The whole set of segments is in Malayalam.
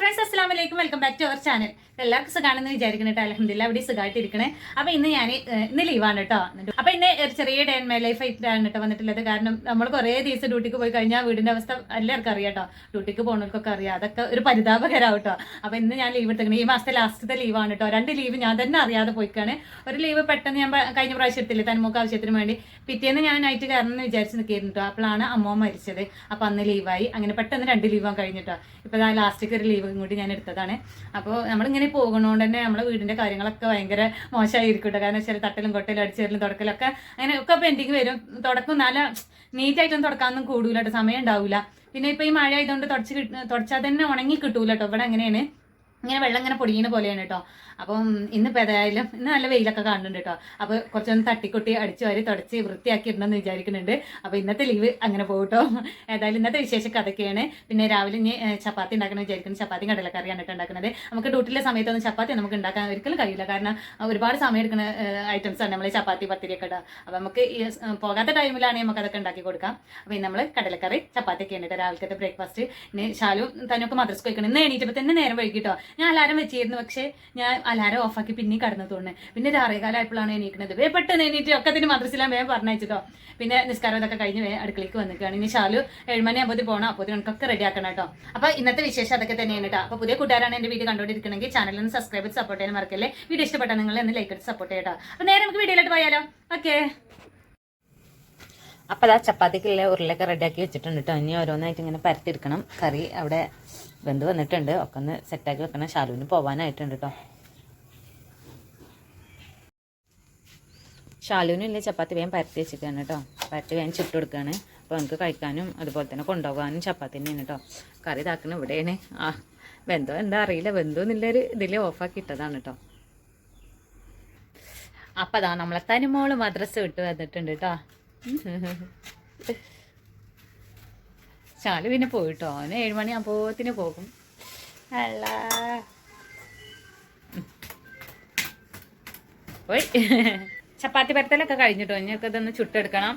ഫ്രണ്ട്സ് അസ്സാം വലൈക്കും welcome back to our channel എല്ലാവർക്കും സുഖാണെന്ന് വിചാരിക്കണം കേട്ടോ അലഹമില്ല അവിടെ സുഖമായിട്ട് ഇരിക്കണേ അപ്പൊ ഇന്ന് ഞാൻ ഇന്ന് ലീവാണ് കേട്ടോ എന്നിട്ട് അപ്പൊ ഇന്ന് ഒരു ചെറിയ ഡേ മൈ ലൈഫ് ആയിട്ടാണ് കേട്ടോ വന്നിട്ടുള്ളത്. കാരണം നമ്മൾ കുറേ ദിവസം ഡ്യൂട്ടിക്ക് പോയി കഴിഞ്ഞാൽ വീടിന്റെ അവസ്ഥ എല്ലാവർക്കും അറിയാം കേട്ടോ ഡ്യൂട്ടിക്ക് പോകുന്നവർക്കൊക്കെ അറിയാം. അതൊക്കെ ഒരു പരിതാപകരാവും കേട്ടോ അപ്പൊ ഇന്ന് ഞാൻ ലീവ് എടുത്തേക്കണേ ഈ മാസത്തെ ലാസ്റ്റത്തെ ലീവാണ് കേട്ടോ രണ്ട് ലീവ് ഞാൻ തന്നെ അറിയാതെ പോയിക്കാണ്. ഒരു ലീവ് പെട്ടെന്ന് ഞാൻ കഴിഞ്ഞ പ്രാവശ്യം എടുത്തില്ലേ? തന്മുക്ക് ആവശ്യത്തിന് വേണ്ടി. പിറ്റേന്ന് ഞാൻ നൈറ്റ് കയറണം എന്ന് വിചാരിച്ച് നിൽക്കിയിരുന്നു കേട്ടോ അപ്പോഴാണ് അമ്മ മരിച്ചത്. അപ്പൊ അന്ന് ലീവായി അങ്ങനെ പെട്ടെന്ന് രണ്ട് ലീവാൻ കഴിഞ്ഞിട്ടോ ഇപ്പൊ ആ ലാസ്റ്റേക്ക് ഒരു ലീവ് ഇങ്ങോട്ട് ഞാൻ എടുത്തതാണ്. അപ്പോൾ നമ്മളിങ്ങനെ പോകുന്നതുകൊണ്ട് തന്നെ നമ്മുടെ വീടിന്റെ കാര്യങ്ങളൊക്കെ ഭയങ്കര മോശമായിരിക്കും കേട്ടോ കാരണം വെച്ചാൽ തട്ടലും കൊട്ടലും അടിച്ചേരലും തുടക്കലും ഒക്കെ അങ്ങനെ ഒക്കെ പെൻഡിങ് വരും. തുടക്കം നല്ല നീറ്റായിട്ടൊന്നും തുടക്കാനൊന്നും കൂടൂല കേട്ടോ സമയം ഉണ്ടാവില്ല പിന്നെ ഇപ്പൊ ഈ മഴ ആയതുകൊണ്ട് തുടച്ച് തുടച്ചാൽ തന്നെ ഉണങ്ങി കിട്ടൂല കേട്ടോ ഇവിടെ അങ്ങനെയാണ്. ഇങ്ങനെ വെള്ളം ഇങ്ങനെ പൊടിയണ പോലെയാണ് കേട്ടോ അപ്പം ഇന്ന് ഏതായാലും ഇന്ന് നല്ല വെയിലൊക്കെ കാണുന്നുണ്ട് കേട്ടോ അപ്പോൾ കുറച്ചൊന്ന് തട്ടിക്കൊട്ടി അടിച്ചു വാരി തുടച്ച് വൃത്തിയാക്കി ഇടണമെന്ന് വിചാരിക്കുന്നുണ്ട്. അപ്പോൾ ഇന്നത്തെ ലീവ് അങ്ങനെ പോകും കേട്ടോ ഏതായാലും ഇന്നത്തെ വിശേഷം കഥക്കെയാണ് പിന്നെ രാവിലെ ഇനി ചപ്പാത്തി ഉണ്ടാക്കണം വിചാരിക്കുന്നു. ചപ്പാത്തി കടലക്കറിയാണ് കേട്ടോ ഉണ്ടാക്കുന്നത്. നമുക്ക് ഡ്യൂട്ടിയിലെ സമയത്തൊന്നും ചപ്പാത്തി നമുക്ക് ഉണ്ടാക്കാൻ ഒരിക്കലും കഴിയില്ല. കാരണം ഒരുപാട് സമയം എടുക്കുന്ന ഐറ്റംസ് ആണ് നമ്മൾ ചപ്പാത്തി പത്തിരി ഒക്കെ ഇടുക അപ്പോൾ നമുക്ക് ഈ പോകാത്ത ടൈമിലാണെങ്കിൽ നമുക്ക് അതൊക്കെ ഉണ്ടാക്കി കൊടുക്കാം. അപ്പോൾ നമ്മൾ കടലക്കറി ചപ്പാത്തി ഒക്കെ ഉണ്ട് കേട്ടോ രാവിലത്തെ ബ്രേക്ക്ഫാസ്റ്റ്. ഇനി ശാലു തന്നൊക്കെ മദ്രസ് കഴിക്കണം ഇന്ന് എണീറ്റപ്പോൾ തന്നെ നേരം വൈകിട്ടോ ഞാൻ അലാരം വെച്ചിരുന്നു പക്ഷേ ഞാൻ അലാരം ഓഫാക്കി പിന്നെ കടന്നു തോന്നുന്നത് പിന്നെ ഒരു ആറേകാലമായപ്പോഴാണ് എണീക്കുന്നത് വേ പെട്ടെന്ന് എണീറ്റ് ഒക്കെ തന്നെ മദ്രസിലാൻ വേഗം പറഞ്ഞയച്ചോ പിന്നെ നിസ്കാരം ഇതൊക്കെ കഴിഞ്ഞ് വേ അടുക്കളയ്ക്ക് വന്നിക്കുകയാണ് ഇനി ഷാലു ഏഴുമണി ആകുമ്പോൾ പോകണം അപ്പോൾ നിനക്കൊക്കെ റെഡി ആക്കണം കേട്ടോ. അപ്പോൾ ഇന്നത്തെ വിശേഷം അതൊക്കെ തന്നെയാണ് കേട്ടോ. അപ്പോൾ പുതിയ കൂട്ടുകാരാണ് എന്റെ വീഡിയോ കണ്ടുകൊണ്ടിരിക്കണമെങ്കിൽ ചാനലിൽ ഒന്ന് സബ്സ്ക്രൈബ് സപ്പോർട്ട് ചെയ്യാൻ മറക്കല്ലേ? വീഡിയോ ഇഷ്ടപ്പെട്ടാൽ നിങ്ങൾ ഒന്ന് ലൈക്ക് ചെയ്ത് സപ്പോർട്ട് ചെയ്യട്ടോ. അപ്പോൾ നേരെ നമുക്ക് വീഡിയോയിലോട്ട് പോയാലോ? ഓക്കെ. അപ്പോൾ അതാ ചപ്പാത്തിക്കുള്ള ഉരുളൊക്കെ റെഡിയാക്കി വെച്ചിട്ടുണ്ട് കേട്ടോ. ഇനി ഓരോന്നായിട്ട് ഇങ്ങനെ പരത്തിയെടുക്കണം. കറി അവിടെ വെന്ത് വന്നിട്ടുണ്ട്. ഒക്കെ ഒന്ന് സെറ്റാക്കി വെക്കണം. ശാലുവിന് പോവാനായിട്ടുണ്ട് കേട്ടോ ഷാലുവിനും ഇല്ല ചപ്പാത്തി വേഗം പരത്തി വെച്ചിട്ടാണ് കേട്ടോ പരത്തി വേഗം ചുട്ട് കൊടുക്കുകയാണ്. അപ്പോൾ നമുക്ക് കഴിക്കാനും അതുപോലെ തന്നെ കൊണ്ടുപോകാനും ചപ്പാത്തി തന്നെയാണ് കേട്ടോ കറി ഇതാക്കണം ഇവിടെയാണ്. ആ ബന്ധോ എന്താ അറിയില്ല. ബന്ധു എന്നുള്ളൊരു ഇതിൽ ഓഫാക്കി ഇട്ടതാണ് കേട്ടോ അപ്പം അതാ നമ്മളെ തനിമോൾ മദ്രസ വിട്ട് വന്നിട്ടുണ്ട് കേട്ടോ ശാലു പിന്നെ പോയിട്ടോ? അവന് ഏഴുമണി അപ്പോത്തിന് പോകും. അല്ല ചപ്പാത്തി പരത്തലൊക്കെ കഴിഞ്ഞിട്ടോ? ഞങ്ങൾക്ക് ഇതൊന്ന് ചുട്ടെടുക്കണം.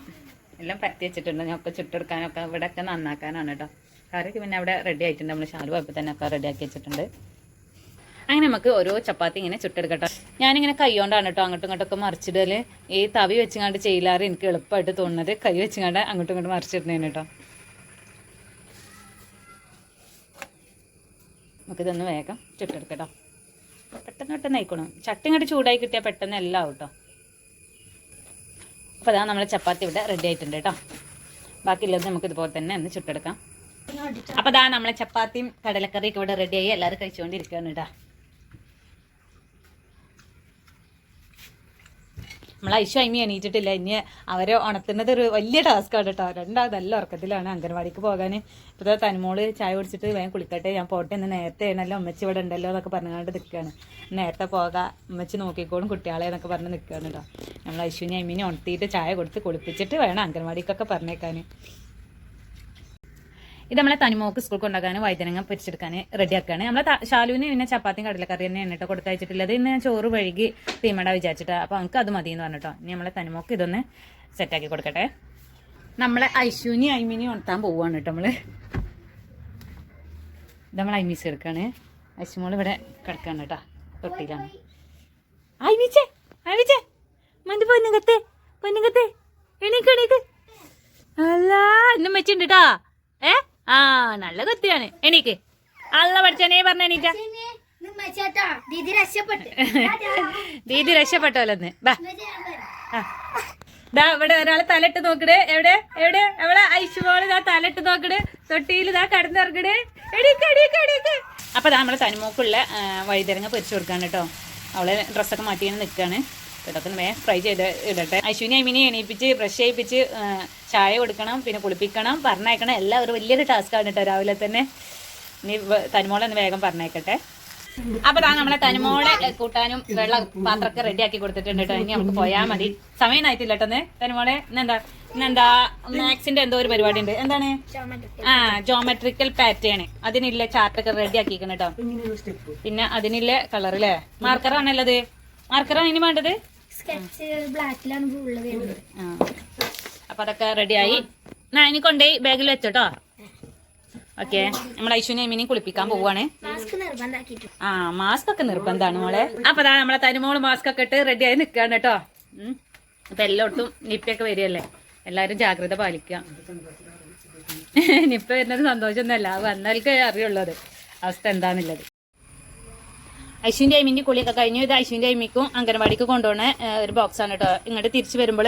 എല്ലാം പരത്തി വെച്ചിട്ടുണ്ട് ഞങ്ങൾക്ക് ചുട്ടെടുക്കാനൊക്കെ ഇവിടെ ഒക്കെ നന്നാക്കാനാണ് കേട്ടോ. കാരൊക്കെ പിന്നെ അവിടെ റെഡി ആയിട്ടുണ്ട്. നമ്മൾ ശാലു പോയപ്പോൾ തന്നെ ഒക്കെ റെഡി ആക്കി വെച്ചിട്ടുണ്ട്. അങ്ങനെ നമുക്ക് ഓരോ ചപ്പാത്തി ഇങ്ങനെ ചുട്ടെടുക്കട്ടോ. ഞാനിങ്ങനെ കൈ കൊണ്ടാണ് കേട്ടോ അങ്ങോട്ടും ഇങ്ങോട്ടൊക്കെ മറിച്ചിടൽ. ഈ തവി വെച്ചുകൊണ്ട് ചെയ്യില്ലാറ് എനിക്ക് എളുപ്പമായിട്ട് തോന്നുന്നത്. കൈ വെച്ചുകൊണ്ട് അങ്ങോട്ടും ഇങ്ങോട്ടും മറിച്ചിടുന്നതിന് കേട്ടോ. നമുക്കിതൊന്ന് വേഗം ചുട്ടെടുക്കട്ടോ. പെട്ടെന്ന് പെട്ടെന്ന് ആയിക്കോളും. ചട്ടി ചൂടായി കിട്ടിയാൽ പെട്ടെന്ന് എല്ലാം കേട്ടോ അപ്പോൾ അതാ നമ്മളെ ചപ്പാത്തി ഇവിടെ റെഡി ആയിട്ടുണ്ട് കേട്ടോ ബാക്കിയുള്ളത് നമുക്ക് ഇതുപോലെ തന്നെ ഒന്ന് ചുട്ടെടുക്കാം. അപ്പോൾ അതാ നമ്മളെ ചപ്പാത്തിയും കടലക്കറിയൊക്കെ ഇവിടെ റെഡിയായി എല്ലാവരും കഴിച്ചുകൊണ്ടിരിക്കുകയാണ് കേട്ടോ നമ്മൾ ഐശു അമ്മി എണീറ്റിട്ടില്ല. ഇനി അവരെ ഉണത്തുന്നത് ഒരു വലിയ ടാസ്ക്കാണ് കേട്ടോ രണ്ടാൾ നല്ല ഉറക്കത്തിലാണ് അംഗൻവാടിക്ക് പോകാൻ ഇപ്പോൾ തനിമോൾ ചായ കുടിച്ചിട്ട് വേഗം കുളിക്കട്ടെ. ഞാൻ പോട്ടെ എന്ന് നേരത്തെ ആണല്ലോ ഉമ്മച്ചി ഇവിടെ ഉണ്ടല്ലോ എന്നൊക്കെ പറഞ്ഞുകൊണ്ട് നിൽക്കുകയാണ് നേരത്തെ പോകാം. അമ്മച്ചി നോക്കിക്കോളും കുട്ടികളെ എന്നൊക്കെ പറഞ്ഞ് നിൽക്കുകയാണ് കേട്ടോ നമ്മൾ ഐശുവിനെ അമ്മീനെ ഉണർത്തിയിട്ട് ചായ കൊടുത്ത് കുളിപ്പിച്ചിട്ട് വേണം അംഗൻവാടിക്കൊക്കെ പറഞ്ഞേക്കാൻ ഇത് നമ്മളെ തനിമോക്ക് സ്കൂൾ കൊണ്ടാക്കാൻ വൈദ്യനങ്ങ പൊരിച്ചെടുക്കാൻ റെഡിയാക്കുകയാണ് നമ്മളെ ശാലുവിന് പിന്നെ ചപ്പാത്തിയും കടലക്കറി തന്നെ എണ്ണിട്ട് കൊടുത്തയച്ചിട്ടുള്ളത്. ഇന്ന് ചോറ് വഴുകി തീമട വിചാരിച്ചിട്ട്. അപ്പോൾ നമുക്ക് അത് മതി എന്ന് പറഞ്ഞിട്ടോ. ഇനി നമ്മളെ തനിമോക്ക് ഇതൊന്ന് സെറ്റാക്കി കൊടുക്കട്ടെ. നമ്മളെ ഐശുവിനി ഐമിനി ഉണർത്താൻ പോവാണ് കേട്ടോ നമ്മൾ ഇത് നമ്മൾ ഐമീസ് എടുക്കാണ് ഐശുമോൾ ഇവിടെ കിടക്കാണ് കേട്ടോ തൊട്ടിയിലാണ്. ഐമീച്ചേ ഐമീച്ചേ. മന്തി പൊന്നുകത്തെ പൊന്നുകത്തെ. എണീക്ക് അല്ല ഇന്നും വെച്ചിട്ടുണ്ട് കേട്ടോ ഏ? ആ നല്ല കത്തിയാണ്. എണീക്ക്. അള്ള പഠിച്ചനെ പറഞ്ഞ എണീറ്റ. ദീദി രക്ഷപ്പെട്ട്. ദീദി രക്ഷപ്പെട്ടോലെന്ന്. ദാ. ഇവിടെ ഒരാളെ തലട്ട് നോക്കട്. എവിടെ? എവിടെ? എവിടെ ഐശുമോൾ ദാ തലട്ട് നോക്കട്. തൊട്ടിയിൽ ദാ കടന്നിറങ്ങട് എണീക്ക് എണീക്ക് അപ്പൊ നമ്മളെ തനിമോക്കുള്ള ആ, വഴുതനങ്ങ പൊരിച്ചു കൊടുക്കാണ് കേട്ടോ. അവളെ ഡ്രസ്സൊക്കെ മാറ്റി ഇങ്ങനെ നിൽക്കാണ് ഇതൊക്കെ വേഗം ഫ്രൈ ചെയ്ത് ഇടട്ടെ. അശ്വിനി അമ്മിനെ എണീപ്പിച്ച് ബ്രഷ് ചെയ്യിപ്പിച്ച് ചായ കൊടുക്കണം പിന്നെ കുളിപ്പിക്കണം പറഞ്ഞയക്കണം. എല്ലാം ഒരു വലിയൊരു ടാസ്ക്കാണ് കേട്ടോ രാവിലെ തന്നെ. ഇനി വ- തനിമോളെ ഒന്ന് വേഗം പറഞ്ഞേക്കട്ടെ അപ്പൊ താ നമ്മളെ തനിമോളെ കൂട്ടാനും വെള്ള പാത്രമൊക്കെ റെഡി ആക്കി കൊടുത്തിട്ടുണ്ട് കേട്ടോ. ഇനി നമുക്ക് പോയാൽ മതി. സമയം ആയിട്ടില്ല കേട്ടോ തനിമോളെ ഇന്നെന്താ? ഇന്നെന്താ മാത്സിന്റെ എന്തോ ഒരു പരിപാടി ഉണ്ട്. എന്താണ്? ആ ജോമെട്രിക്കൽ പാറ്റേൺ അതിനില്ല ചാർട്ടൊക്കെ റെഡി ആക്കിക്കണം കേട്ടോ. പിന്നെ അതിനില്ല കളർ അല്ലേ മാർക്കറാണല്ലത് മാർക്കറാണ് ഇനി വേണ്ടത്? സ്കെച്ച് ബ്ലാക്കിലാണ് ഉള്ളത്. അപ്പൊ അതൊക്കെ റെഡിയായി ഞാൻ ഇനി കൊണ്ടുപോയി ബാഗിൽ വെച്ചോട്ടോ. ഓക്കെ നമ്മൾ ഐശ്വര്യ മിനി കുളിപ്പിക്കാൻ പോവാണ്. ആ മാസ്ക് ഒക്കെ നിർബന്ധമാണ് മോളെ. അപ്പൊ അതാ നമ്മളെ തനിമോൾ മാസ്ക് ഒക്കെ ഇട്ട് റെഡി ആയി നിൽക്കുകയാണ് കേട്ടോ. അപ്പൊ എല്ലായിടത്തും നിപ്പയൊക്കെ വരികയല്ലേ. എല്ലാരും ജാഗ്രത പാലിക്കുക. നിപ്പ വരുന്നത് സന്തോഷമൊന്നുമല്ല. വന്നാൽക്കേ അറിയുള്ളത് അവസ്ഥ എന്താന്നുള്ളത്. ഐശ്വന്റെ അമ്മിന്റെ കുളിയൊക്കെ കഴിഞ്ഞു. ഇത് ഐശ്വന്റെ അമ്മിക്കും അംഗനവാടിക്ക് കൊണ്ടുപോകുന്ന ഒരു ബോക്സ് ആണ് കേട്ടോ ഇങ്ങോട്ട് തിരിച്ചു വരുമ്പോൾ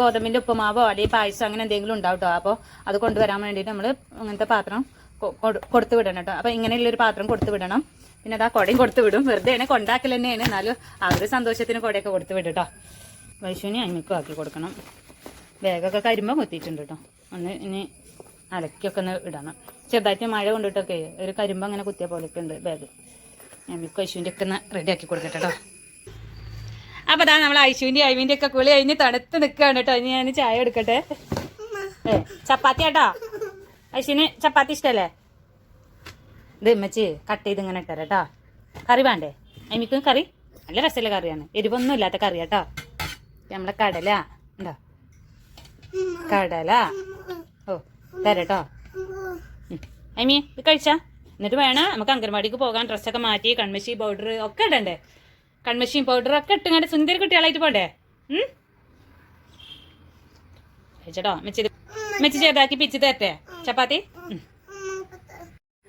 ഗോതമ്പിന്റെ ഉപ്പുമാവോ അല്ലെങ്കിൽ പായസം അങ്ങനെ എന്തെങ്കിലും ഉണ്ടാവും കേട്ടോ അപ്പോൾ അത് കൊണ്ടുവരാൻ വേണ്ടിയിട്ട് നമ്മൾ അങ്ങനത്തെ പാത്രം കൊടുത്തു വിടണം കേട്ടോ അപ്പോൾ ഇങ്ങനെയുള്ളൊരു പാത്രം കൊടുത്തു വിടണം. പിന്നെ അത് ആ കുടയും കൊടുത്തു വിടും. വെറുതെ ആണ് കൊണ്ടാക്കൽ തന്നെയാണ്. എന്നാലും ആ സന്തോഷത്തിന് കുടയൊക്കെ കൊടുത്തു വിടും കേട്ടോ വൈശുവിനെ അമ്മിക്കും ആക്കി കൊടുക്കണം. ബാഗൊക്കെ കരിമ്പം കുത്തിയിട്ടുണ്ട് കേട്ടോ ഒന്ന് ഇനി അലക്കിയൊക്കെ ഒന്ന് ഇടണം. ചെറുതായിട്ട് മഴ കൊണ്ടിട്ടൊക്കെ ഒരു കരിമ്പ് അങ്ങനെ കുത്തിയ പോലെയൊക്കെ ഉണ്ട് ബാഗ്. ഞാൻ മിക്ക ഐശുവിന്റെ ഒക്കെ ഒന്ന് റെഡി ആക്കി കൊടുക്കട്ടെ കേട്ടോ അപ്പോൾ അതാ നമ്മൾ ഐശുവിന്റെ ഐവിന്റെ ഒക്കെ കുളി കഴിഞ്ഞ് തണുത്ത് നിൽക്കുകയാണ് കേട്ടോ ഇനി ഞാൻ ചായ എടുക്കട്ടെ. ചപ്പാത്തി കേട്ടോ ഐശുവിന് ചപ്പാത്തി ഇഷ്ടല്ലേ? ഇത് ഇമ്മച്ച് കട്ട് ചെയ്ത് ഇങ്ങനെ ഇട്ടാ കേട്ടോ കറി വേണ്ടേ? അമിക്ക് കറി. നല്ല രസമുള്ള കറിയാണ്. എരിവൊന്നും ഇല്ലാത്ത കറി കേട്ടോ നമ്മളെ കടല. ഉണ്ടോ കടല. ഓ തരട്ടോ അമ്മി ഇത് കഴിച്ചാ? എന്നിട്ട് വേണം നമുക്ക് അംഗൻവാടിക്ക് പോകാൻ ഡ്രസ്സൊക്കെ മാറ്റി കൺമശി പൗഡർ ഒക്കെ ഇടണ്ടേ? കൺമശിയും പൗഡർ ഒക്കെ ഇട്ടുകൊണ്ട് സുന്ദരി കുട്ടികളായിട്ട് പോണ്ടേ? ചേട്ടോ മെച്ചി മെച്ചി ചെറുതാക്കി പിച്ച് തരട്ടെ? ചപ്പാത്തി.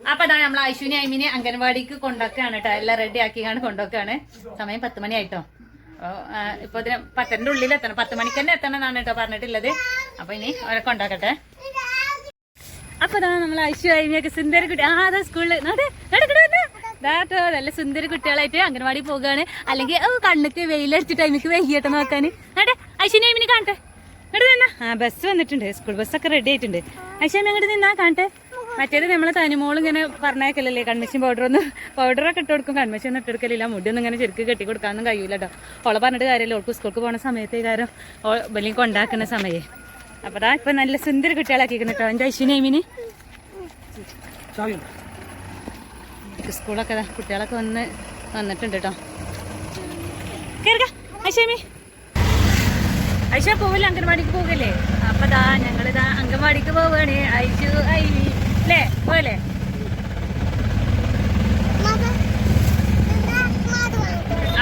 അപ്പൊ അതാ നമ്മൾ ഐശുവിനെ അമ്മിനെ അംഗൻവാടിക്ക് കൊണ്ടൊക്കെയാണ് കേട്ടോ എല്ലാം റെഡി ആക്കിയാണ് കൊണ്ടൊക്കെയാണ്. സമയം പത്ത് മണി ആയിട്ടോ. ഇപ്പൊ ഇതിന് പത്തരന്റെ ഉള്ളിൽ എത്തണം പത്ത് മണിക്ക് തന്നെ എത്തണം എന്നാണ് കേട്ടോ പറഞ്ഞിട്ടുള്ളത്. അപ്പൊ ഇനി അവരെ കൊണ്ടാക്കട്ടെ. അപ്പൊ അതാ നമ്മൾ ഐശു കഴിഞ്ഞൊക്കെ സുന്ദര കുട്ടി ആ അതാ സ്കൂളിൽ നല്ല സുന്ദര കുട്ടികളായിട്ട് അംഗൻവാടി പോകുകയാണ് അല്ലെങ്കിൽ കണ്ണൊക്കെ വെയിലടിച്ചിട്ട് എനിക്ക് വൈകിട്ട് നോക്കാൻ അതെ ഐശ്വര്യ അയ്മിനെ കാണട്ടെ. ഇങ്ങോട്ട് ആ ബസ് വന്നിട്ടുണ്ട്. സ്കൂൾ ബസ്സൊക്കെ റെഡി ആയിട്ടുണ്ട്. ഐശാമി അങ്ങോട്ട് നിന്നാ കാണട്ടെ. മറ്റേത് നമ്മളെ തനിമോൾ ഇങ്ങനെ പറഞ്ഞേക്കല്ലേ കൺമിഷൻ പൗഡർ ഒന്ന് ഒക്കെ ഇട്ട് കൊടുക്കും. കൺമിഷൻ ഒന്നും ഇട്ട് കൊടുക്കലില്ല. മുടിയൊന്നും ഇങ്ങനെ ശരിക്കും കെട്ടി കൊടുക്കാനൊന്നും കഴിയൂല കേട്ടോ ഓളെ പറഞ്ഞിട്ട് കാര്യമല്ല. ഓൾക്ക് സ്കൂൾക്ക് പോകുന്ന സമയത്ത് കാര്യം വലിയ കൊണ്ടാക്കുന്ന സമയേ. അപ്പൊ അതാ ഇപ്പൊ നല്ല സുന്ദര കുട്ടികളാക്കി കേട്ടോ എന്റെ ഐശ്വര്യ ഐമിന് സ്കൂളൊക്കെ കുട്ടികളൊക്കെ വന്ന് വന്നിട്ടുണ്ട് കേട്ടോ കേറുക ഐശ്വര്യമി ഐഷ പോവില്ല? അംഗൻവാടിക്ക് പോകല്ലേ അപ്പൊ ദാ ഞങ്ങളിതാ അംഗൻവാടിക്ക് പോവാണ്. ഐഷു ഐ അല്ലേ പോലെ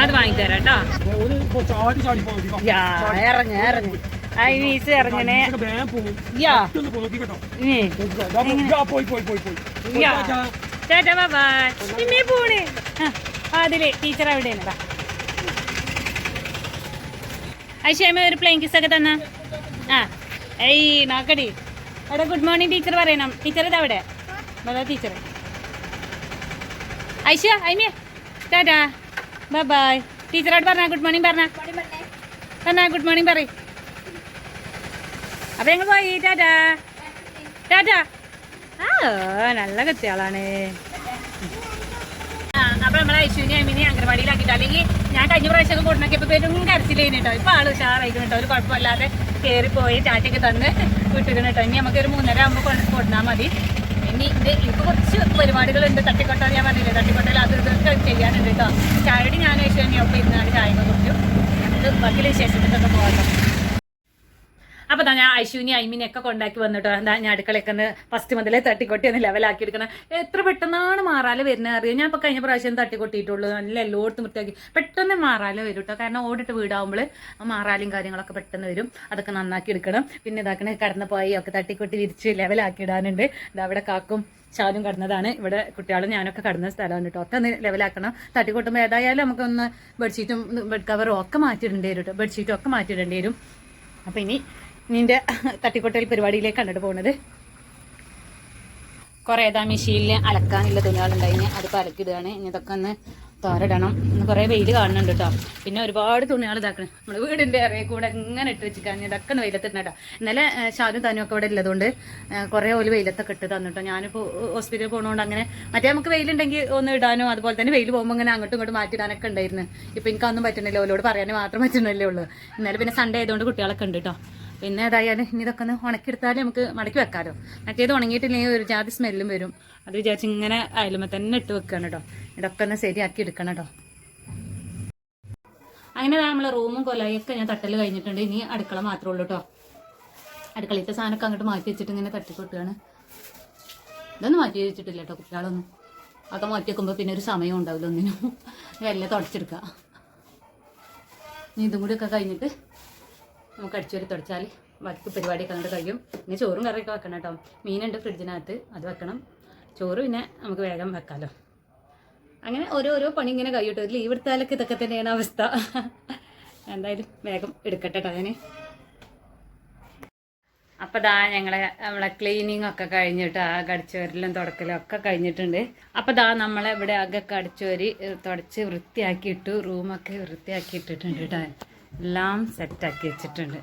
അത് വാങ്ങിത്തരാം കേട്ടോ ഇറങ്ങി കുറച്ച് ആടി ചാടി പോകാം. മതി. വാ. യാ ഇറങ്ങ ഇറങ്ങ. ഇറങ്ങണേ. ചേട്ടാ ഇമ്മേ പോണേ. ടീച്ചർ ബാ ഒരു പ്ലെയിൻ കിസ് ഒക്കെ തന്ന. ആ ഏയ് നോക്കടി. അവിടെ ഗുഡ് മോർണിംഗ് ടീച്ചർ പറയണം. ടീച്ചർ ഇതാ അവിടെ. ടീച്ചർ ഐശ്യ ഐമിയ ടാറ്റാ ബൈ ബൈ ടീച്ചറോട് പറഞ്ഞ ഗുഡ് മോർണിംഗ് പറഞ്ഞ. പറഞ്ഞ. ഗുഡ് മോർണിംഗ് പറ അപ്പൊ ഞങ്ങൾ പോയി. ടാറ്റാ. ടാറ്റാ. ആ നല്ല കത്തിയാളാണ്. അപ്പൊ നമ്മളെ ഐശ്വര്യ അമ്മിനെ അംഗൻവാടിയിലാക്കിട്ടോ. അല്ലെങ്കിൽ ഞാൻ കഴിഞ്ഞ പ്രാവശ്യമൊക്കെ ഇപ്പൊ പേരും കരച്ചിൽ കേട്ടോ ഇപ്പൊ ആൾ ഉഷാറായിരിക്കും കേട്ടോ ഒരു കുഴപ്പമില്ലാതെ കയറി പോയി ചാറ്റൊക്കെ തന്ന് വിട്ടിരുന്നു കേട്ടോ ഇനി നമുക്ക് ഒരു മൂന്നര ആകുമ്പോൾ കൊടുന്നാൽ മതി. ഇനി ഇത് എനിക്ക് കുറച്ച് പരിപാടികളുണ്ട് തട്ടിക്കൊട്ട ഞാൻ പറഞ്ഞില്ലേ തട്ടിക്കൊട്ടയിൽ അത് ഇതൊക്കെ ചെയ്യാനുണ്ട് കേട്ടോ ചായടി ഞാൻ ഐശ്വര്യ ഒപ്പം ഇരുന്നാണ് ചായയൊക്കെ കുടിച്ചു. നമുക്ക് ബാക്കിയുള്ള വിശേഷത്തിലൊക്കെ പോകാം അപ്പൊ ഞാൻ ഐശുവിനെ ഐമിനെ ഒക്കെ കൊണ്ടാക്കി വന്നിട്ടോ. എന്താ ഞാൻ അടുക്കളയൊക്കെ ഒന്ന് ഫസ്റ്റ് മുതലേ തട്ടിക്കൊട്ടി ഒന്ന് ലെവലാക്കി എടുക്കണം എത്ര പെട്ടെന്നാണ് മാറാൽ വരുന്നത് അറിയാം? ഞാൻ ഇപ്പൊ കഴിഞ്ഞ പ്രാവശ്യം തട്ടിക്കൊട്ടിയിട്ടുള്ളൂ. നല്ല എല്ലായിടത്തും വൃത്തിയാക്കി. പെട്ടെന്ന് മാറാൽ വരും കേട്ടോ കാരണം ഓടിട്ട് വീടാകുമ്പോൾ മാറാലും കാര്യങ്ങളൊക്കെ പെട്ടെന്ന് വരും. അതൊക്കെ നന്നാക്കി എടുക്കണം. പിന്നെ ഇതാക്കണേ കടന്ന് പോയി ഒക്കെ തട്ടിക്കൊട്ടി വിരിച്ച് ലെവലാക്കി ഇടാനുണ്ട്. ഇതാ അവിടെ കാക്കും ചാലും കടന്നതാണ്. ഇവിടെ കുട്ടികളും ഞാനൊക്കെ കടന്ന സ്ഥലമാണ് കേട്ടോ ഒക്കെ ഒന്ന് ലെവലാക്കണം തട്ടിക്കൊട്ടുമ്പോൾ ഏതായാലും നമുക്കൊന്ന് ബെഡ്ഷീറ്റും ബെഡ് കവറും ഒക്കെ മാറ്റിയിടേണ്ടി വരും കേട്ടോ ബെഡ്ഷീറ്റും ഒക്കെ മാറ്റിയിടേണ്ടി വരും. അപ്പം ഇനി നിന്റെ തട്ടിക്കൊട്ടൽ പരിപാടിയിലേക്ക് കണ്ടിട്ട് പോണത്. കുറേ ഏതാ മെഷീനിൽ അലക്കാനുള്ള തുണികളുണ്ടായിന്. അതിപ്പോൾ അലക്കിടുകയാണ് ഇനി ഇതൊക്കെ ഒന്ന് തോരടണം. ഇന്ന് കുറേ വെയിൽ കാണുന്നുണ്ട് കേട്ടോ പിന്നെ ഒരുപാട് തുണികൾ ഇതാക്കണം. നമ്മൾ വീടിന്റെ ഇറയെ കൂടെ ഇങ്ങനെ ഇട്ട് വെച്ചിട്ടാണ്. ഇതൊക്കെ ഒന്ന് വെയിലത്തിട്ടോ ഇന്നലെ ഷാദും തനും ഒക്കെ ഇവിടെ ഉള്ളതുകൊണ്ട് കുറെ ഓൽ വെയിലത്തൊക്കെ ഇട്ട് തന്നിട്ടോ ഞാനിപ്പോൾ ഹോസ്പിറ്റലിൽ പോകുന്നതുകൊണ്ട് അങ്ങനെ മറ്റേ നമുക്ക് വെയിലുണ്ടെങ്കിൽ ഒന്ന് ഇടാനോ അതുപോലെ തന്നെ വെയിൽ പോകുമ്പോൾ ഇങ്ങനെ അങ്ങോട്ടും ഇങ്ങോട്ടും മാറ്റിയിടാനൊക്കെ ഉണ്ടായിരുന്നു ഇപ്പൊ എനിക്കൊന്നും പറ്റുന്നില്ല ഓലോട് പറയാൻ മാത്രം പറ്റുന്നില്ലേ ഉള്ളൂ. ഇന്നലെ പിന്നെ സൺഡേ ആയതുകൊണ്ട് കുട്ടികളൊക്കെ ഉണ്ട് കേട്ടോ പിന്നെ ഏതായാലും ഇനി ഇതൊക്കെ ഒന്ന് ഉണക്കിയെടുത്താൽ നമുക്ക് മടക്കി വെക്കാമല്ലോ മറ്റേത് ഉണങ്ങിയിട്ടില്ലെങ്കിൽ ഒരു ജാതി സ്മെല്ലും വരും. അത് വിചാരിച്ച് ഇങ്ങനെ അയലുമ്പോൾ തന്നെ ഇട്ട് വെക്കണം കേട്ടോ ഇതൊക്കെ ഒന്ന് ശരിയാക്കി എടുക്കണം കേട്ടോ അങ്ങനെ നമ്മൾ റൂമും കൊലായൊക്കെ ഞാൻ തട്ടൽ കഴിഞ്ഞിട്ടുണ്ട്. ഇനി അടുക്കള മാത്രമേ ഉള്ളൂ കേട്ടോ അടുക്കളയിലത്തെ സാധനമൊക്കെ അങ്ങോട്ട് മാറ്റി വെച്ചിട്ട് ഇങ്ങനെ തട്ടിക്കൊട്ടുകയാണ് ഇതൊന്നും മാറ്റി വെച്ചിട്ടില്ല കേട്ടോ കുട്ടികളൊന്നും. അതൊക്കെ മാറ്റി വെക്കുമ്പോൾ പിന്നെ ഒരു സമയം ഉണ്ടാവില്ല ഒന്നിനും. എല്ലാം തുടച്ചെടുക്കുക. ഇനി ഇതും ഒക്കെ കഴിഞ്ഞിട്ട് നമുക്ക് അടിച്ചുവരി തുടച്ചാൽ ബാക്കി പരിപാടിയൊക്കെ അങ്ങോട്ട് കഴിയും. പിന്നെ ചോറും കറിയൊക്കെ വെക്കണം കേട്ടോ. മീനുണ്ട് ഫ്രിഡ്ജിനകത്ത് അത് വെക്കണം. ചോറ് പിന്നെ നമുക്ക് വേഗം വെക്കാമല്ലോ അങ്ങനെ ഓരോരോ പണി ഇങ്ങനെ കഴിയട്ടോ ഒരു ലീവ് എടുത്താലൊക്കെ ഇതൊക്കെ തന്നെയാണ് അവസ്ഥ. എന്തായാലും വേഗം എടുക്കട്ടെ കേട്ടോ ഞാൻ അപ്പോൾ ദാ ഞങ്ങളെ നമ്മളെ ക്ലീനിങ് ഒക്കെ കഴിഞ്ഞിട്ട് ആ കടിച്ചുവരലും തുടക്കലും ഒക്കെ കഴിഞ്ഞിട്ടുണ്ട്. അപ്പം ദാ നമ്മളെ ഇവിടെ അകൊക്കെ അടിച്ചുവരി തുടച്ച് വൃത്തിയാക്കിയിട്ടു റൂമൊക്കെ വൃത്തിയാക്കി ഇട്ടിട്ടുണ്ട് കേട്ടോ. എല്ലാം സെറ്റാക്കി വെച്ചിട്ടുണ്ട്.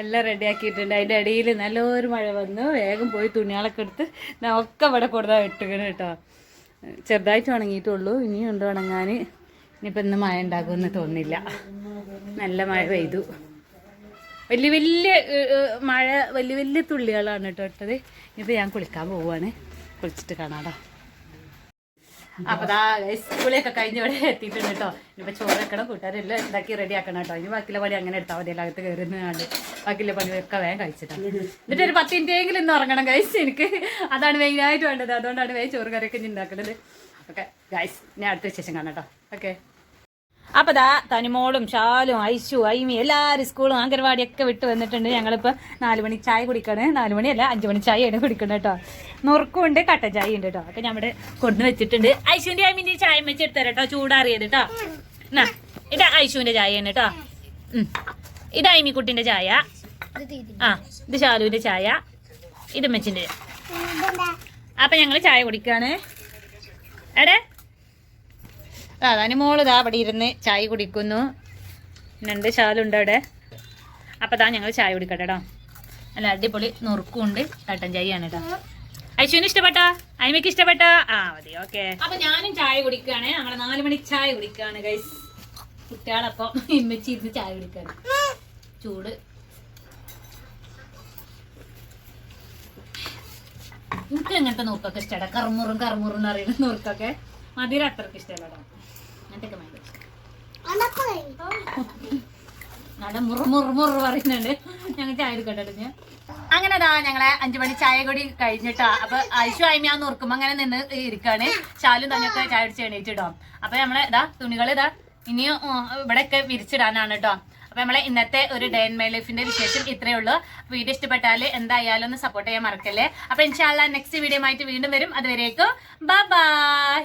എല്ലാം റെഡിയാക്കിയിട്ടുണ്ട്. അതിന്റെ ഇടയിൽ നല്ലൊരു മഴ വന്നു. വേഗം പോയി തുണികളൊക്കെ എടുത്ത് ഞാൻ ഒക്കെ ഇവിടെ കൊടുത്താൽ ഇട്ടുകയാണ് കേട്ടോ. ചെറുതായിട്ട് ഉണങ്ങിയിട്ടുള്ളൂ. ഇനിയും ഉണ്ട് ഉണങ്ങാൻ. ഇനിയിപ്പോൾ ഇന്ന് മഴ ഉണ്ടാകുമെന്ന് തോന്നുന്നില്ല. നല്ല മഴ പെയ്തു. വലിയ വലിയ മഴ വലിയ വലിയ തുള്ളികളാണ് കേട്ടോ ഇട്ടത്. ഇനിയിപ്പോൾ ഞാൻ കുളിക്കാൻ പോവുകയാണ്. കുളിച്ചിട്ട് കാണാടാ അപ്പോൾ ദാ സ്കൂളിലൊക്കെ കഴിഞ്ഞ് ഇവിടെ എത്തിയിട്ടുണ്ട് കേട്ടോ ഇനി ചോറ് വെക്കണം കൂട്ടുകാരെല്ലാം ഉണ്ടാക്കി റെഡി ആക്കണം കേട്ടോ ഇനി ബാക്കിയുള്ള പണി അങ്ങനെ എടുത്താൽ മതി അകത്ത് കയറുന്നതാണ് ബാക്കിയുള്ള പണിയൊക്കെ വേഗം കഴിച്ചിട്ടാണ് എന്നിട്ട് ഒരു പത്ത് മിനിറ്റെങ്കിലും ഇന്ന് ഉറങ്ങണം ഗൈസ് എനിക്ക്. അതാണ് മെയിനായിട്ട് വേണ്ടത്. അതുകൊണ്ടാണ് വേഗം ചോറ് കറിയൊക്കെ ഉണ്ടാക്കുന്നത് ഓക്കെ ഗൈസ് ഞാൻ അടുത്ത വിശേഷം കാണാം കേട്ടോ ഓക്കെ അപ്പോൾ ദാ തനിമോളും ഷാലും ഐശു ഐമി എല്ലാവരും സ്കൂളും അംഗൻവാടിയൊക്കെ വിട്ട് വന്നിട്ടുണ്ട്. ഞങ്ങളിപ്പോൾ നാല് മണി ചായ കുടിക്കണേ. നാല് മണിയല്ല അഞ്ച് മണി ചായയാണ് കുടിക്കണം കേട്ടോ. നുറുക്കുണ്ട് കട്ട ചായ ഉണ്ട് കേട്ടോ. ഒക്കെ ഞമ്മടെ കൊണ്ടു വെച്ചിട്ടുണ്ട്. ഐശുവിന്റെ ഐമിന്റെ ചായ വെച്ചെടുത്തു തരാം കേട്ടോ ചൂടാറിയത് കേട്ടോ. എന്നാ ഇത് ഐശുവിന്റെ ചായയാണ് കേട്ടോ. ഉം. ഇത് ഐമിക്കുട്ടിന്റെ ചായ. ആ ഇത് ഷാലുവിന്റെ ചായ. ഇത് മെച്ചിന്റെ അപ്പം ഞങ്ങൾ ചായ കുടിക്കാണ്. എടേ? അതാണ് മോൾ ഇതാ അവിടെ ഇരുന്ന് ചായ കുടിക്കുന്നു. രണ്ട് ശാലുണ്ട് അവിടെ. അപ്പം താ ഞങ്ങൾ ചായ കുടിക്കട്ടെ അല്ല അടിപൊളി നുറുക്കുണ്ട് കട്ടൻ ചായയാണ് കേട്ടോ ഐശുവിന് ഇഷ്ടപ്പെട്ടോ? അയിമയ്ക്ക് ഇഷ്ടപ്പെട്ടോ? ആ മതി ഓക്കെ. അപ്പൊ ഞാനും ചായ കുടിക്കുകയാണ് നമ്മളെ നാല് മണി ചായ കുടിക്കുകയാണ് ഗൈസ് കുട്ടികളപ്പം ഇമ്മച്ചി ഇരുന്ന് ചായ കുടിക്കാണ്. ചൂട്. എനിക്ക് അങ്ങനത്തെ നുറുക്കൊക്കെ ഇഷ്ടമാണ് കറുമുറും കറുമുറും എന്ന് അറിയുന്ന നുറുക്കൊക്കെ? മധുരം അത്രയ്ക്ക് ഇഷ്ടമല്ല നല്ല മുറു മുറു മുറു പറയുന്നുണ്ട്. ഞങ്ങൾ ചായ എടുക്കട്ടെ ഞാൻ അങ്ങനെ അതാ ഞങ്ങളെ അഞ്ചു മണി ചായ കൂടി കഴിഞ്ഞിട്ടാ. അപ്പൊ ഐശു അയിമ ഓർക്കുമ്പോ അങ്ങനെ നിന്ന് ഇരിക്കാണ്. ശാലും തന്നെയൊക്കെ ചായ അടിച്ച് എണീറ്റിട്ടോ. അപ്പൊ നമ്മളെ ഇതാ തുണികൾ ഇതാ ഇനിയും ഇവിടെ ഇവിടെയൊക്കെ വിരിച്ചിടാനാണ് കേട്ടോ അപ്പൊ നമ്മളെ ഇന്നത്തെ ഒരു ഡേ ഇൻ മൈ ലൈഫിന്റെ വിശേഷം ഇത്രയേ ഉള്ളൂ. വീഡിയോ ഇഷ്ടപ്പെട്ടാൽ എന്തായാലും ഒന്ന് സപ്പോർട്ട് ചെയ്യാൻ മറക്കല്ലേ. അപ്പൊ ഇൻഷാല്ല നെക്സ്റ്റ് വീഡിയോ ആയിട്ട് വീണ്ടും വരും. അതുവരേക്കും ബൈ